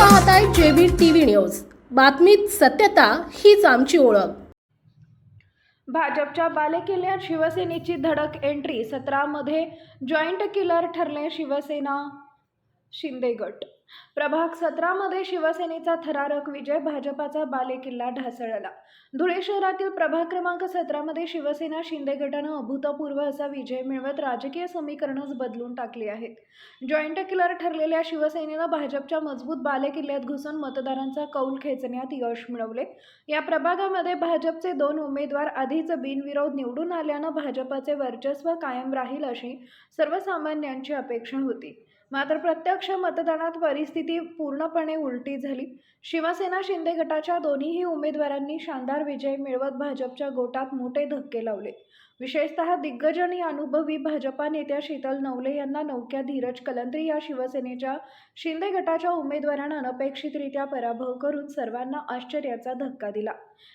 पाहत आहे JB TV news. बातमीत सत्यता हीच आमची ओळख. भाजपच्या बालेकिल्ल्यात शिवसेनेची धडक एंट्री सतरामध्ये जॉईंट किलर ठरले शिवसेना. शिंदे गट प्रभाग सतरामध्ये शिवसेनेचा थरारक विजय भाजपाचा बालेकिल्ला ढासळला. धुळे शहरातील प्रभाग क्रमांक सतरामध्ये शिवसेना शिंदे गटानं अभूतपूर्व असा विजय मिळवत राजकीय समीकरणच बदलून टाकली आहेत. जॉईंट किलर ठरलेल्या शिवसेनेनं भाजपच्या मजबूत बालेकिल्ल्यात घुसून मतदारांचा कौल खेचण्यात यश मिळवले. या प्रभागामध्ये भाजपचे दोन उमेदवार आधीच बिनविरोध निवडून आल्यानं भाजपाचे वर्चस्व कायम राहील अशी सर्वसामान्यांची अपेक्षा होती. मात्र प्रत्यक्ष मतदानात परिस्थिती पूर्णपणे उलटी झाली. शिवसेना शिंदे गटाच्या दोन्हीही उमेदवारांनी शानदार विजय मिळवत भाजपच्या गोटात मोठे धक्के लावले. विशेषतः दिग्गज आणि अनुभवी भाजपा नेत्या शीतल नवले यांना नौक्या धीरज कलंत्री या शिवसेनेच्या शिंदे गटाच्या उमेदवारांना अनपेक्षितरित्या पराभव करून सर्वांना आश्चर्याचा धक्का दिला.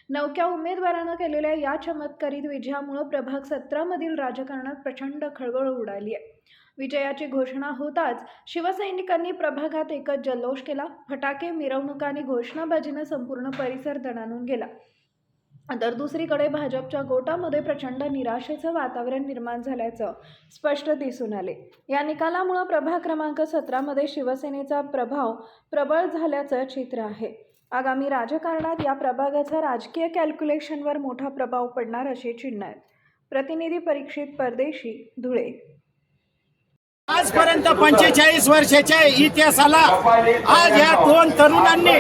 नौक्या उमेदवारानं केलेल्या या चमत्कारित विजयामुळे प्रभाग सतरामधील राजकारणात प्रचंड खळबळ उडाली आहे. विजयाची घोषणा होताच शिवसैनिकांनी प्रभागात एकच जल्लोष केला. फटाके मिरवणुका आणि घोषणाबाजीनं संपूर्ण परिसर दणानून गेला. तर दुसरीकडे भाजपच्या गोटामध्ये प्रचंड निराशेचं वातावरण निर्माण झाल्याचं स्पष्ट दिसून आले. या निकालामुळं प्रभाग क्रमांक सतरामध्ये शिवसेनेचा प्रभाव प्रबळ झाल्याचं चित्र आहे. आगामी राजकारणात या प्रभागाचा राजकीय कॅल्क्युलेशनवर मोठा प्रभाव पडणार असे चिन्ह आहेत. प्रतिनिधी परीक्षित परदेशी धुळे आजपर्यंत पंचेचाळीस वर्षाच्या इतिहासाला आज या दोन तरुणांनी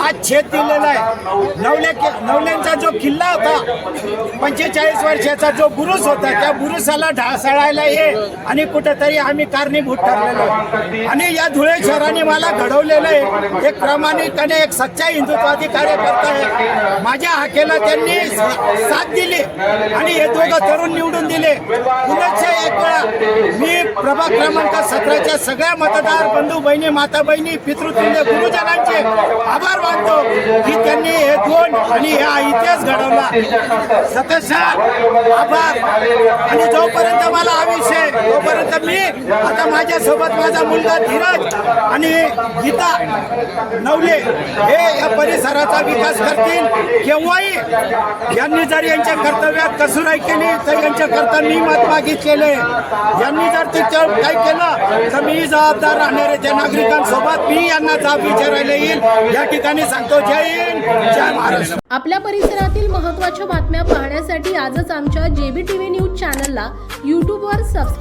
आज छेद दिलेला आहे. नवले नवल्यांचा जो किल्ला होता पंचेचाळीस वर्षाचा जो बुरुस होता त्या बुरुसाला ढासळायला ये आणि कुठेतरी आम्ही कारणीभूत ठरलेलो आहे. आणि या धुळे शहराने मला घडवलेलं आहे. एक प्रामाणिकपणे एक सच्चा हिंदुत्वादी कार्यकर्ता आहे. माझ्या हाकेला त्यांनी साथ दिली आणि हे दोघं तरुण निवडून दिले. पुनश्च एक वेळा मी प्रभाग क्रमांक सतराच्या सगळ्या मतदार बंधू बहिणी माता बहिणी पितृतुल्य गुरुजनांचे आभार मानतो की त्यांनी हे दोन आणि हा इतिहास घडवला. सतत आभार. आणि जोपर्यंत मला हा विषय तोपर्यंत मी आता माझ्यासोबत माझा मुलगा धीरज आणि गीता नवले हे या परिसराचा विकास करतील. केव्हाही यांनी जर यांच्या कर्तव्यात कसुराई केली तर यांच्या करता मी मत मागितलेले यांनी जर तिथं काही केलं तर मी जबाबदार राहणाऱ्या आहे. त्या नागरिकांसोबत मी यांना जाब विचारायला येईल. या ठिकाणी सांगतो जय हिंद जय महाराष्ट्र. आपल्या परिसरातील महत्त्वाच्या बातम्या पाहण्यासाठी आजच आमच्या जेबी टीव्ही न्यूज चॅनलला यूट्यूबवर